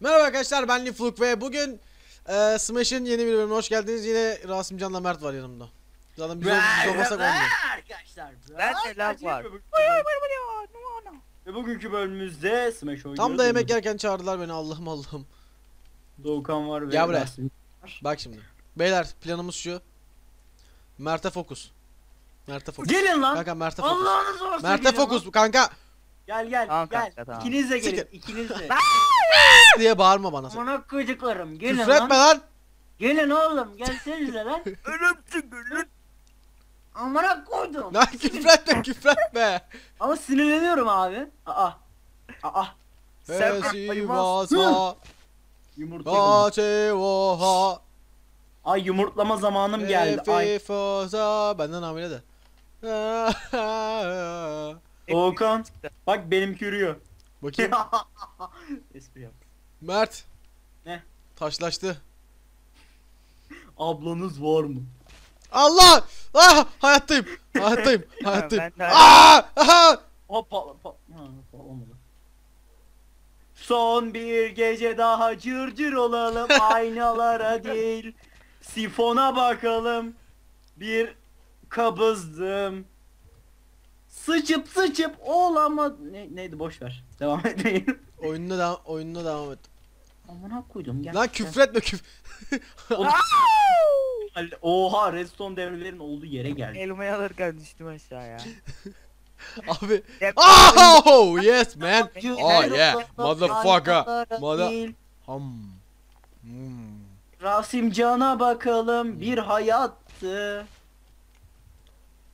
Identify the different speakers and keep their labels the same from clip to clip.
Speaker 1: Merhaba arkadaşlar ben Lifluk ve bugün e, Smash'ın yeni bir bölümüne hoş geldiniz. Yine Rasim Can'la Mert var yanımda. Zaten biz, ol- biz olmasak olmuyor.
Speaker 2: Arkadaşlar.
Speaker 3: Bende lag var.
Speaker 2: Ve bugünkü bölümümüzde Smash oynuyoruz.
Speaker 1: Tam da yemek yerken çağırdılar beni Allah'ım Allah'ım.
Speaker 2: Doğukan var ve
Speaker 1: Gel buraya.
Speaker 2: Rasim.
Speaker 1: Bak şimdi. Beyler planımız şu. Mert'e fokus. Mert'e fokus.
Speaker 2: Gelin lan.
Speaker 1: Kanka Mert'e fokus.
Speaker 2: Allah'ını sorsun.
Speaker 1: Mert'e fokus kanka
Speaker 2: Gel gel
Speaker 3: Tamam
Speaker 2: gel.
Speaker 3: kanka, tamam.
Speaker 2: İkiniz de gelin. İkiniz de.
Speaker 1: diye bağırma bana sen.
Speaker 2: Amına koyduklarım. Gelin
Speaker 1: Küfür etme
Speaker 2: lan.
Speaker 1: lan.
Speaker 2: Gelin oğlum. Gelsenize lan. Amına koydum.
Speaker 1: Lan küfür etme küfür etme.
Speaker 2: Ama sinirleniyorum abi. Aa. Aa.
Speaker 3: Sen
Speaker 1: Esivasa
Speaker 2: Yumurta. yumurta.
Speaker 1: Açevoha
Speaker 2: Ay yumurtlama zamanım geldi. Ay.
Speaker 1: Efifosa Benden hamile de.
Speaker 2: Doğukan. Bak benimki yürüyor.
Speaker 1: Bakayım.
Speaker 2: Espri yap.
Speaker 1: Mert.
Speaker 2: Ne?
Speaker 1: Taşlaştı.
Speaker 2: Ablanız var mı?
Speaker 1: Allah! Ah! Hayattayım. Hayattayım. Hayattayım.
Speaker 3: Ben de-
Speaker 1: Ah! Ah!
Speaker 2: Hop pa pa ha, patlamadı. Son bir gece daha cırcır cır olalım aynalara değil sifona bakalım bir kabızdım sıçıp sıçıp olamadı ne, neydi boş ver devam etmeyin
Speaker 1: Oyununa devam, oyununa devam et.
Speaker 2: amına koydum gel
Speaker 1: Lan küfür etme küfür.
Speaker 2: gel. oha redstone devrelerin olduğu yere geldi
Speaker 3: Elmayı alırken düştüm aşağıya.
Speaker 1: Abi. Oh yes man. Oh yeah. Motherfucker. Mother- Ham. Hmm.
Speaker 2: Rasim Can'a bakalım bir hayattı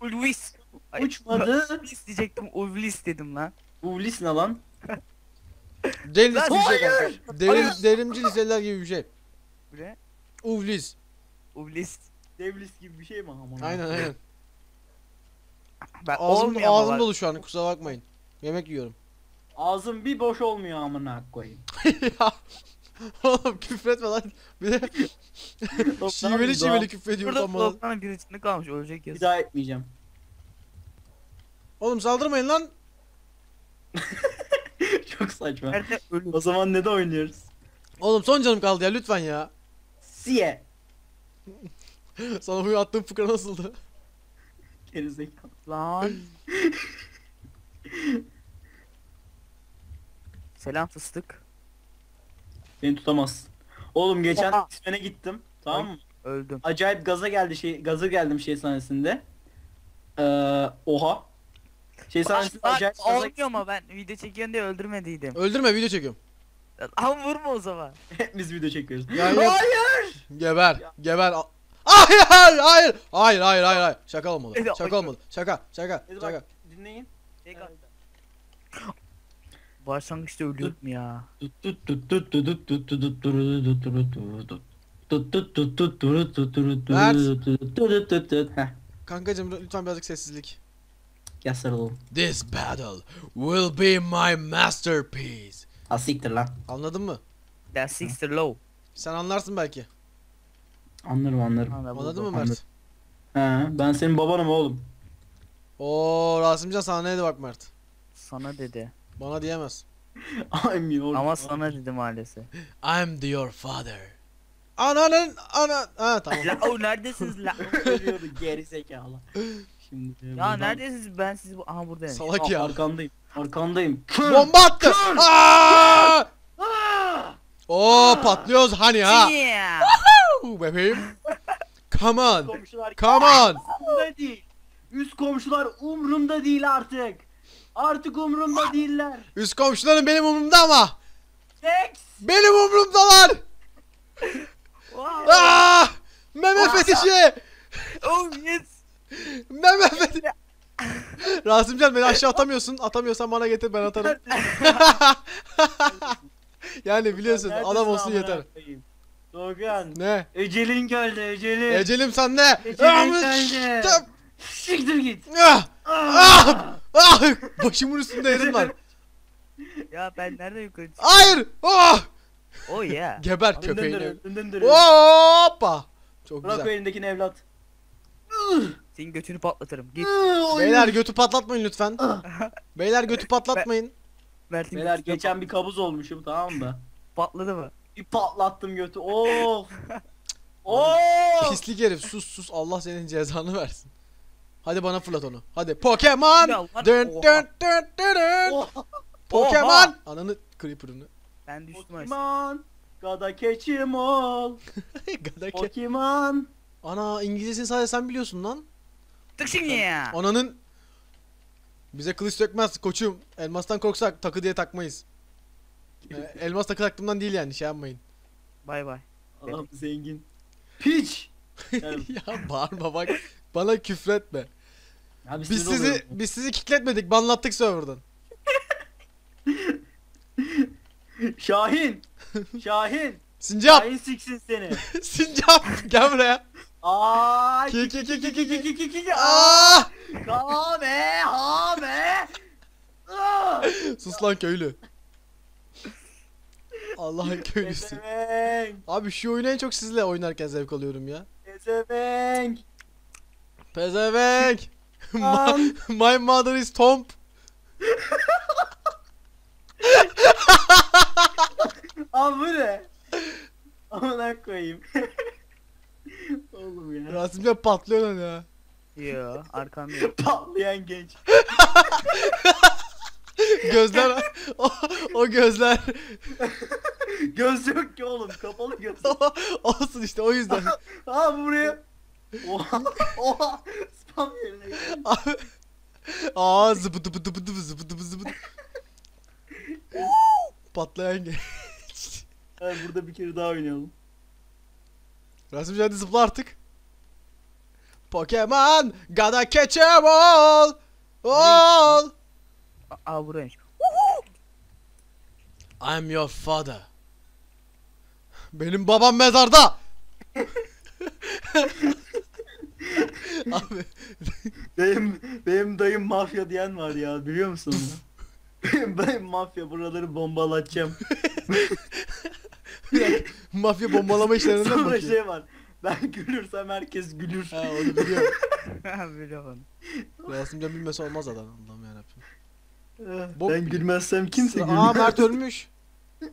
Speaker 3: Ulvis. Ay,
Speaker 2: Uçmadı.
Speaker 3: Ulvis diyecektim. Ulvis dedim lan.
Speaker 2: Uvlis ne lan?
Speaker 1: Deli
Speaker 3: Lan
Speaker 1: bir şey
Speaker 2: hayır!
Speaker 1: kanka. Derin, derimci liseler gibi bir şey.
Speaker 3: Bu ne?
Speaker 1: Uvliz.
Speaker 3: Ulvis.
Speaker 2: Devlis gibi bir şey mi aman?
Speaker 1: Aynen aynen.
Speaker 3: Ben
Speaker 1: Ağzım,
Speaker 3: olmuyor ama
Speaker 1: ağzım
Speaker 3: bak.
Speaker 1: dolu şu an kusura bakmayın. Yemek yiyorum.
Speaker 2: Ağzım bir boş olmuyor amına koyayım.
Speaker 1: ya. Oğlum küfür etme lan. Bir de şiveli şiveli küfür ediyor
Speaker 3: Burada
Speaker 1: utanmadan.
Speaker 3: Bir içinde kalmış. Ölecek
Speaker 2: Bir
Speaker 3: yazık.
Speaker 2: daha etmeyeceğim.
Speaker 1: Oğlum saldırmayın lan.
Speaker 2: Çok saçma.
Speaker 3: Nerede?
Speaker 2: O zaman ne de oynuyoruz?
Speaker 1: Oğlum son canım kaldı ya lütfen ya.
Speaker 2: Siye.
Speaker 1: Sana bu attığım fıkra nasıldı?
Speaker 2: Gerizekalı.
Speaker 3: Lan. Selam fıstık.
Speaker 2: Beni tutamaz. Oğlum geçen
Speaker 3: Oha.
Speaker 2: İsmen'e gittim. Tamam mı?
Speaker 3: Öldüm.
Speaker 2: Acayip gaza geldi şey gaza geldim şey sahnesinde. Ee, oha. Şey acayip gaza
Speaker 3: olmuyor ama ben video çekiyorsun diye öldürmediydim.
Speaker 1: Öldürme video çekiyorum.
Speaker 3: Lan vurma o zaman.
Speaker 2: Hepimiz video çekiyoruz.
Speaker 1: Ya yap-
Speaker 2: Hayır.
Speaker 1: Geber. Geber. A- Hayır hayır hayır. Hayır hayır hayır hayır. Şaka olmadı. Şaka olmadı. Şaka şaka şaka.
Speaker 2: dinleyin.
Speaker 3: Başlangıçta ölüyordum ya.
Speaker 2: Heh,
Speaker 1: Kankacım lütfen birazcık sessizlik.
Speaker 2: Gel sarılalım.
Speaker 1: This battle will be my masterpiece.
Speaker 2: Ha siktir lan.
Speaker 1: Anladın mı?
Speaker 3: That sixty low.
Speaker 1: Sen anlarsın belki.
Speaker 2: Anlarım anlarım.
Speaker 1: Anladın mı Mert?
Speaker 2: He, ben senin babanım oğlum.
Speaker 1: Oo Rasimcan sana neydi bak Mert.
Speaker 3: Sana dedi.
Speaker 1: Bana diyemez.
Speaker 2: I'm your
Speaker 3: Ama sana dedi maalesef.
Speaker 1: I'm the your father. Ananın ana ha tamam.
Speaker 3: la o neredesiniz la?
Speaker 2: Geri zekalı. Şimdi
Speaker 3: ya
Speaker 2: buradan-
Speaker 3: neredesiniz ben sizi bu... Aha buradayım.
Speaker 1: Salak
Speaker 2: Aa,
Speaker 1: ya.
Speaker 2: Arkandayım. Arkandayım.
Speaker 1: Bomba attı. Aa! Oo patlıyoruz hani ha. Bebeğim. Come on.
Speaker 2: Komşular
Speaker 1: Come on.
Speaker 2: değil. Üst komşular umrumda değil artık. Artık umrumda değiller.
Speaker 1: Üst komşularım benim umurumda ama.
Speaker 2: Sex.
Speaker 1: Benim umurumdalar.
Speaker 3: Wow.
Speaker 1: Aa! Meme fetişi.
Speaker 3: Oh yes.
Speaker 1: Meme fetişi. Rasimcan beni aşağı atamıyorsun. Atamıyorsan bana getir ben atarım. yani biliyorsun
Speaker 2: Neredesin
Speaker 1: adam olsun
Speaker 2: amına
Speaker 1: yeter.
Speaker 2: koyayım? Doğukan.
Speaker 1: Ne?
Speaker 2: Ecelin geldi Ecelin.
Speaker 1: Ecelim sen ne?
Speaker 2: Ecelin geldi.
Speaker 1: Tıp.
Speaker 2: Siktir git.
Speaker 1: Ah!
Speaker 2: Ah!
Speaker 1: Ah! Ah! Başımın üstünde yerim var.
Speaker 3: Ya ben nerede yukarı çıktım?
Speaker 1: Hayır! Ah!
Speaker 3: Oh yeah.
Speaker 1: Geber köpeğini.
Speaker 2: Dındırı, dındırı.
Speaker 1: Hoppa! Çok
Speaker 2: Bırak o
Speaker 1: güzel.
Speaker 2: elindekini evlat.
Speaker 3: Senin götünü patlatırım. Git.
Speaker 1: Beyler götü patlatmayın lütfen. Beyler götü patlatmayın.
Speaker 3: Mert'in
Speaker 2: Beyler
Speaker 3: götünü
Speaker 2: geçen bir kabuz olmuşum tamam mı?
Speaker 3: patladı mı?
Speaker 2: Bir patlattım götü. Of. of.
Speaker 1: Pislik herif sus sus Allah senin cezanı versin. Hadi bana fırlat onu. Hadi Pokemon. Dön dön dön dön. Pokemon. Ananı creeper'ını.
Speaker 3: Ben düştüm aşağı.
Speaker 2: Pokemon. Catch 'em all.
Speaker 1: Gadake.
Speaker 2: Pokemon.
Speaker 1: Ana İngilizcesini sadece sen biliyorsun lan.
Speaker 3: Tık şimdi ya.
Speaker 1: Ananın bize kılıç sökmez koçum. Elmastan korksak takı diye takmayız. Ee, elmas takı taktığımdan değil yani şey yapmayın.
Speaker 3: Bay bay.
Speaker 2: Adam zengin. Piç. Yani,
Speaker 1: ya bağırma bak. Bana küfretme.
Speaker 2: abi
Speaker 1: Biz sizi biz sizi kitletmedik. Banlattık serverdan.
Speaker 2: Şahin. Şahin.
Speaker 1: Sincap.
Speaker 2: Şahin siksin seni.
Speaker 1: Sincap. Gel buraya.
Speaker 2: Ay.
Speaker 1: Ki ki ki ki ki ki.
Speaker 2: ki ki ki.
Speaker 1: Aa!
Speaker 2: Kame. Hame. Ah!
Speaker 1: Sus lan köylü. Allah'ın köylüsü.
Speaker 2: Ezevenk.
Speaker 1: Abi şu oyunu en çok sizle oynarken zevk alıyorum ya.
Speaker 2: Ezevenk.
Speaker 1: Pezevenk.
Speaker 2: Lan.
Speaker 1: My mother is Tomp.
Speaker 2: Abi bu ne? Amına koyayım. Oğlum ya.
Speaker 1: Rasimcan patlıyor lan ya.
Speaker 3: Yo arkamda.
Speaker 2: Patlayan genç.
Speaker 1: Gözler o, o gözler
Speaker 2: Göz yok ki oğlum. Kapalı göz.
Speaker 1: olsun işte o yüzden.
Speaker 2: Ha buraya. Oha. Oha. Spam yerine geldi.
Speaker 1: Abi- Aa zıbı dıbı dıbı dıbı zıbı dıbı zıbı. Patlayan genç.
Speaker 2: Hadi burada bir kere daha oynayalım.
Speaker 1: Rasimcan hadi zıpla artık. Pokemon gotta catch 'em all. All.
Speaker 3: Aa buraymış.
Speaker 1: I'm your father. Benim babam mezarda. Abi
Speaker 2: Benim benim dayım mafya diyen var ya biliyor musun dayım mafya buraları bombalatacağım.
Speaker 1: mafya bombalama işlerine mi
Speaker 2: Sonra
Speaker 1: bakıyor?
Speaker 2: şey var. Ben gülürsem herkes gülür.
Speaker 1: Ha onu biliyorum.
Speaker 3: Biliyorum.
Speaker 1: Rasimcan bilmese olmaz adam. Allah'ım yarabbim.
Speaker 2: Eh,
Speaker 1: Bok-
Speaker 2: ben gülmezsem kimse gülür.
Speaker 1: Aa Mert ölmüş.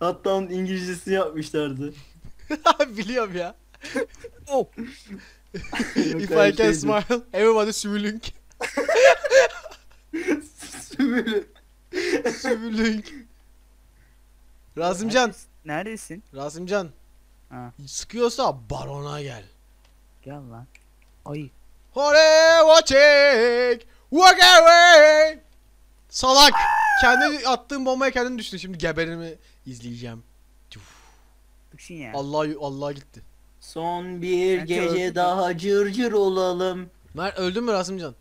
Speaker 2: Hatta onun İngilizcesini yapmışlardı.
Speaker 1: biliyorum ya.
Speaker 3: Oh.
Speaker 1: If I can smile, everybody sümülünk.
Speaker 2: Sümülü.
Speaker 1: Sümülünk. Rasimcan,
Speaker 3: Neredesin?
Speaker 1: Rasimcan.
Speaker 3: Ha.
Speaker 1: Sıkıyorsa barona gel.
Speaker 3: Gel lan. Ay.
Speaker 1: Hore watching, walk away. Salak. Kendi attığın bombaya kendin düştün. Şimdi geberimi izleyeceğim.
Speaker 3: Şimdi ya.
Speaker 1: Allah Allah gitti.
Speaker 2: Son bir
Speaker 3: Bence
Speaker 2: gece daha cırcır olalım.
Speaker 1: Mert öldün mü Rasimcan?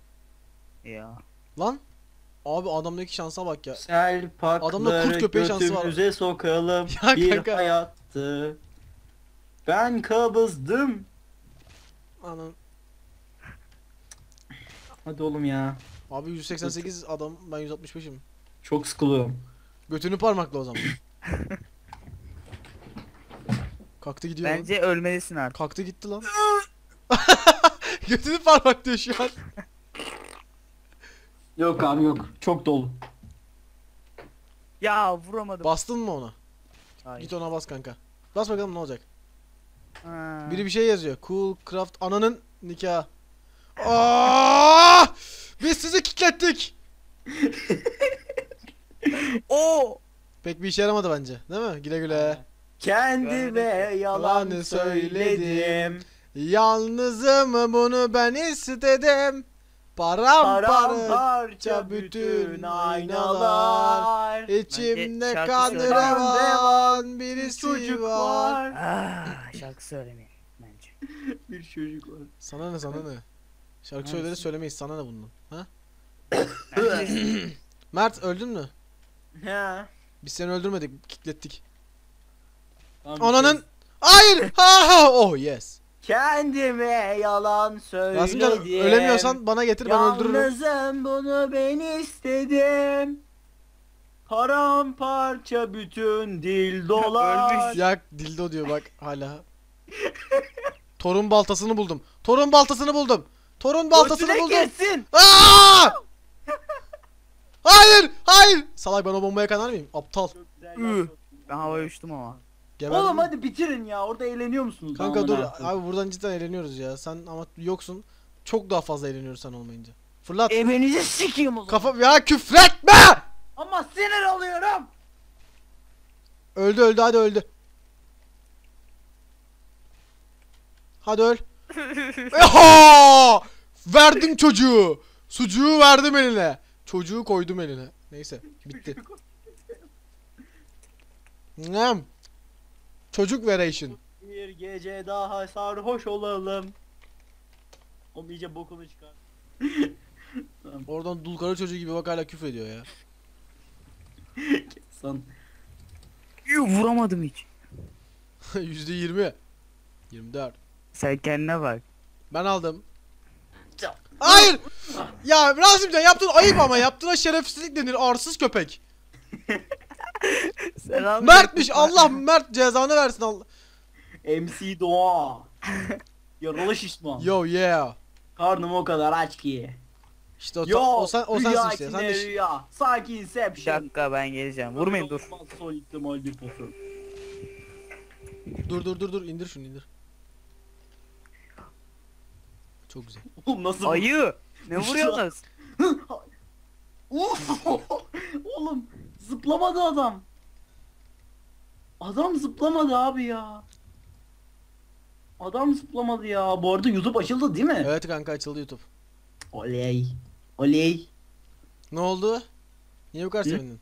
Speaker 3: Ya.
Speaker 1: Lan. Abi adamdaki şansa bak ya.
Speaker 2: Sel
Speaker 1: Adamda kurt köpeği şansı var.
Speaker 2: götümüze sokalım.
Speaker 1: Ya
Speaker 2: bir
Speaker 1: kanka.
Speaker 2: hayattı. Ben kabızdım.
Speaker 1: Anan.
Speaker 2: Hadi oğlum ya.
Speaker 1: Abi 188 adam ben 165'im.
Speaker 2: Çok sıkılıyorum.
Speaker 1: Götünü parmakla o zaman. Kalktı gidiyor lan.
Speaker 3: Bence ölmelisin artık.
Speaker 1: Kalktı gitti lan. Götünü parmaklıyor şu an.
Speaker 2: Yok abi yok. Çok dolu.
Speaker 3: Ya vuramadım.
Speaker 1: Bastın mı ona?
Speaker 3: Hayır.
Speaker 1: Git ona bas kanka. Bas bakalım ne olacak.
Speaker 3: Ha.
Speaker 1: Biri bir şey yazıyor. Cool Craft ananın nikahı. Aa! Biz sizi kilitlettik.
Speaker 3: Oo.
Speaker 1: Pek bir işe yaramadı bence. Değil mi? Güle güle.
Speaker 2: Kendime Yalan söyledim.
Speaker 1: Yalnızım bunu ben istedim. Paramparça
Speaker 2: Paramparça
Speaker 1: bütün aynalar. İçimde
Speaker 3: Bence şarkı
Speaker 1: kan
Speaker 3: söyle.
Speaker 1: revan birisi
Speaker 2: Çocuk
Speaker 1: var.
Speaker 2: var.
Speaker 3: Ah, şarkı söylemeyin bence.
Speaker 2: Bir çocuk var.
Speaker 1: Sana ne sana ne? Şarkı söyleriz söylemeyiz sana ne bundan? Ha? Mert öldün mü?
Speaker 2: Ha.
Speaker 1: Biz seni öldürmedik, kilitlettik.
Speaker 2: Tamam,
Speaker 1: Ananın Hayır! Ha ha! Oh yes.
Speaker 2: Kendime yalan söyledim.
Speaker 1: Rasimcan ölemiyorsan bana getir ben öldürürüm.
Speaker 2: Yalnızım bunu ben istedim. Paramparça bütün dil dolar.
Speaker 3: Ölmüş.
Speaker 1: Ya dildo diyor bak hala. Torun baltasını buldum. Torun baltasını buldum. Torun baltasını
Speaker 2: Götüne
Speaker 1: buldum.
Speaker 2: girsin.
Speaker 1: Aa! Hayır! Hayır! Salak ben o bombaya kanar mıyım? Aptal.
Speaker 2: Güzel.
Speaker 3: Ben havaya uçtum ama.
Speaker 1: Geberdin
Speaker 2: Oğlum hadi bitirin ya. Orada eğleniyor musunuz?
Speaker 1: Kanka
Speaker 2: Amına
Speaker 1: dur
Speaker 2: koyayım.
Speaker 1: abi buradan cidden eğleniyoruz ya. Sen ama yoksun. Çok daha fazla eğleniyoruz sen olmayınca. Fırlat.
Speaker 3: Evinizi sikeyim o zaman.
Speaker 1: Kafa ya küfretme!
Speaker 2: Ama sinir oluyorum.
Speaker 1: Öldü öldü hadi öldü. Hadi öl. Eha! Verdim çocuğu. Sucuğu verdim eline. Çocuğu koydum eline. Neyse bitti. Nem. Çocuk veration.
Speaker 2: Bir gece daha sarhoş olalım. O iyice bokunu çıkar.
Speaker 1: Oradan dul karı çocuğu gibi bak hala küfür ediyor ya.
Speaker 2: Son.
Speaker 3: Yuh, Vuramadım hiç.
Speaker 1: Yüzde yirmi. 24.
Speaker 3: Sen kendine bak.
Speaker 1: Ben aldım. Hayır. Ya Rasimcan yaptığın ayıp ama yaptığına şerefsizlik denir arsız köpek.
Speaker 3: Selam.
Speaker 1: Mertmiş Allah Mert cezanı versin Allah.
Speaker 2: MC Doğa. Yaralı şişman.
Speaker 1: Yo yeah.
Speaker 2: Karnım o kadar aç ki.
Speaker 1: İşte o,
Speaker 2: Yo,
Speaker 1: o, sen, o sensin işte. Sen de
Speaker 2: rüya. Sanki
Speaker 3: Bir
Speaker 2: Inception.
Speaker 3: dakika ben geleceğim. Vurmayın dur.
Speaker 2: Olmaz Son ihtimal bir posu.
Speaker 1: dur dur dur dur indir şunu indir. Çok güzel.
Speaker 2: Oğlum nasıl?
Speaker 3: Ayı. Ne vuruyorsunuz?
Speaker 2: Uf! Oğlum zıplamadı adam. Adam zıplamadı abi ya. Adam zıplamadı ya. Bu arada YouTube açıldı değil mi?
Speaker 1: Evet kanka açıldı YouTube.
Speaker 2: Oley. Oley.
Speaker 1: Ne oldu? Niye bu kadar
Speaker 2: Hı?
Speaker 1: sevindin?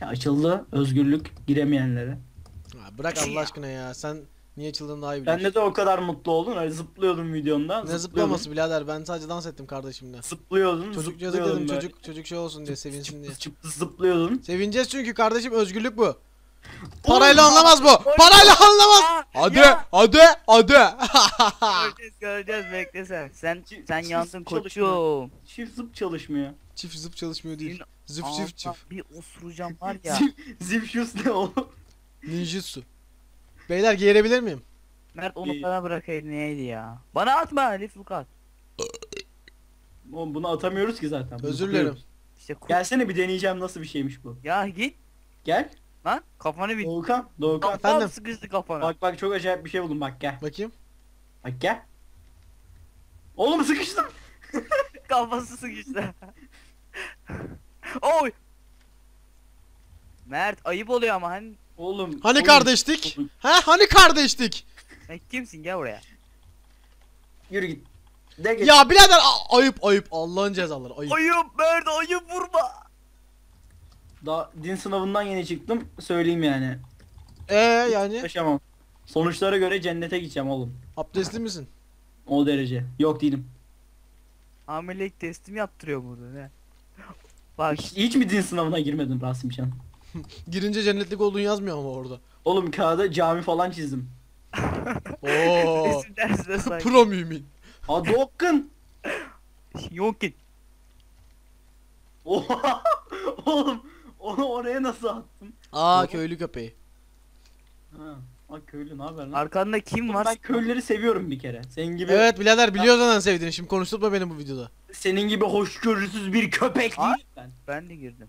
Speaker 2: Ya açıldı. Özgürlük giremeyenlere.
Speaker 1: Ha, bırak Allah aşkına ya. Sen niye açıldığını daha iyi biliyorsun.
Speaker 2: Ben de o kadar mutlu oldun. Öyle zıplıyordum videonda.
Speaker 1: Ne zıplaması birader ben sadece dans ettim kardeşimle.
Speaker 2: Zıplıyordun.
Speaker 1: Çocuk yazık dedim
Speaker 2: böyle.
Speaker 1: çocuk çocuk şey olsun diye sevinsin diye.
Speaker 2: Zıplıyordun.
Speaker 1: Sevineceğiz çünkü kardeşim özgürlük bu. Parayla anlamaz bu. Parayla anlamaz.
Speaker 3: Aa,
Speaker 1: Hadi
Speaker 3: ya.
Speaker 1: hadi hadi.
Speaker 3: Göreceğiz göreceğiz bekle sen. Sen
Speaker 2: Çi-
Speaker 3: sen
Speaker 2: çift
Speaker 3: yandın
Speaker 2: çalışmıyor.
Speaker 3: koçum.
Speaker 2: Çift zıp çalışmıyor.
Speaker 1: Çift zıp çalışmıyor değil. Zıp
Speaker 3: ağzına
Speaker 1: çift çift.
Speaker 3: Bir osuracağım var ya.
Speaker 2: Zip, zipşus ne oğlum?
Speaker 1: Ninjutsu. Beyler giyebilir miyim?
Speaker 3: Mert onu
Speaker 2: İyi.
Speaker 3: bana bırakaydı neydi ya. Bana atma Lifluk at.
Speaker 2: Oğlum bunu atamıyoruz ki zaten. Bunu
Speaker 1: Özür dilerim.
Speaker 3: İşte kurt.
Speaker 2: Gelsene bir deneyeceğim nasıl bir şeymiş bu.
Speaker 3: Ya git
Speaker 2: Gel.
Speaker 3: Lan kafanı bir.
Speaker 2: Doğukan. Doğukan.
Speaker 3: Kafam
Speaker 1: Efendim?
Speaker 3: sıkıştı kafana.
Speaker 2: Bak bak çok acayip bir şey buldum bak gel.
Speaker 1: Bakayım.
Speaker 2: Bak gel. Oğlum sıkıştım.
Speaker 3: Kafası sıkıştı. Oy. Mert ayıp oluyor ama hani
Speaker 2: Oğlum.
Speaker 1: Hani
Speaker 2: oğlum-
Speaker 1: kardeşlik?
Speaker 2: Oğlum,
Speaker 1: Ha hani kardeşlik?
Speaker 3: sen kimsin gel buraya.
Speaker 2: Yürü git. De git.
Speaker 1: Ya birader a- ayıp ayıp Allah'ın cezaları ayıp.
Speaker 3: Ayıp Mert ayıp vurma.
Speaker 2: Daha din sınavından yeni çıktım. Söyleyeyim yani.
Speaker 1: Ee yani
Speaker 2: Yaşamam. Sonuçlara göre cennete gideceğim oğlum.
Speaker 1: abdestli misin?
Speaker 2: O derece. Yok değilim.
Speaker 3: Hamilelik testim yaptırıyor burada ne? Bak
Speaker 2: Hiç, hiç mi din sınavına girmedin Rasimcan?
Speaker 1: Girince cennetlik olduğunu yazmıyor ama orada.
Speaker 2: Oğlum kağıda cami falan çizdim.
Speaker 1: Oo.
Speaker 3: resim dersine say.
Speaker 1: Pro mümin.
Speaker 2: Ha Doğukan.
Speaker 3: Yok ki.
Speaker 2: Oha! Nasıl attın?
Speaker 1: Aa
Speaker 2: Doğru.
Speaker 1: köylü köpeği.
Speaker 2: Ha. Bak köylü ne haber lan?
Speaker 3: Arkanda kim var?
Speaker 2: Ben köylüleri seviyorum bir kere. Senin gibi
Speaker 1: Evet birader biliyoruz zaten sevdiğini. Şimdi konuşturma beni bu videoda.
Speaker 2: senin gibi hoşgörüsüz bir köpek
Speaker 3: Ha?
Speaker 2: değil ben.
Speaker 3: Ben de girdim.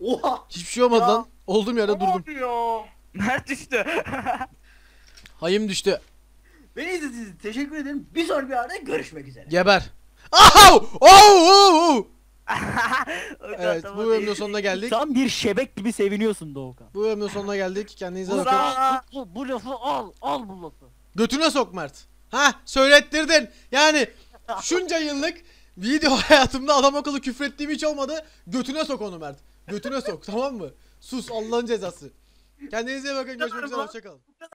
Speaker 2: Oha!
Speaker 1: Hiçbir şey olmadı
Speaker 2: Ya.
Speaker 1: lan. Olduğum yerde durdum.
Speaker 2: Ya.
Speaker 3: Mert düştü.
Speaker 1: Hayım düştü.
Speaker 2: Beni izlediğiniz için teşekkür ederim. Bir sonraki bir arada görüşmek üzere.
Speaker 1: Geber. Aha! Oh! Oh!
Speaker 3: O
Speaker 1: Evet bu bölümün sonuna geldik.
Speaker 4: Tam bir şebek gibi seviniyorsun Doğukan.
Speaker 1: Bu bölümün sonuna geldik. Kendinize bakın.
Speaker 4: Bu, bu lafı al, al bu lafı.
Speaker 1: Götüne sok Mert. Ha söylettirdin. Yani şunca yıllık video hayatımda adam akıllı küfrettiğim hiç olmadı. Götüne sok onu Mert. Götüne sok tamam mı? Sus Allah'ın cezası. Kendinize iyi bakın. Görüşmek üzere. Hoşçakalın.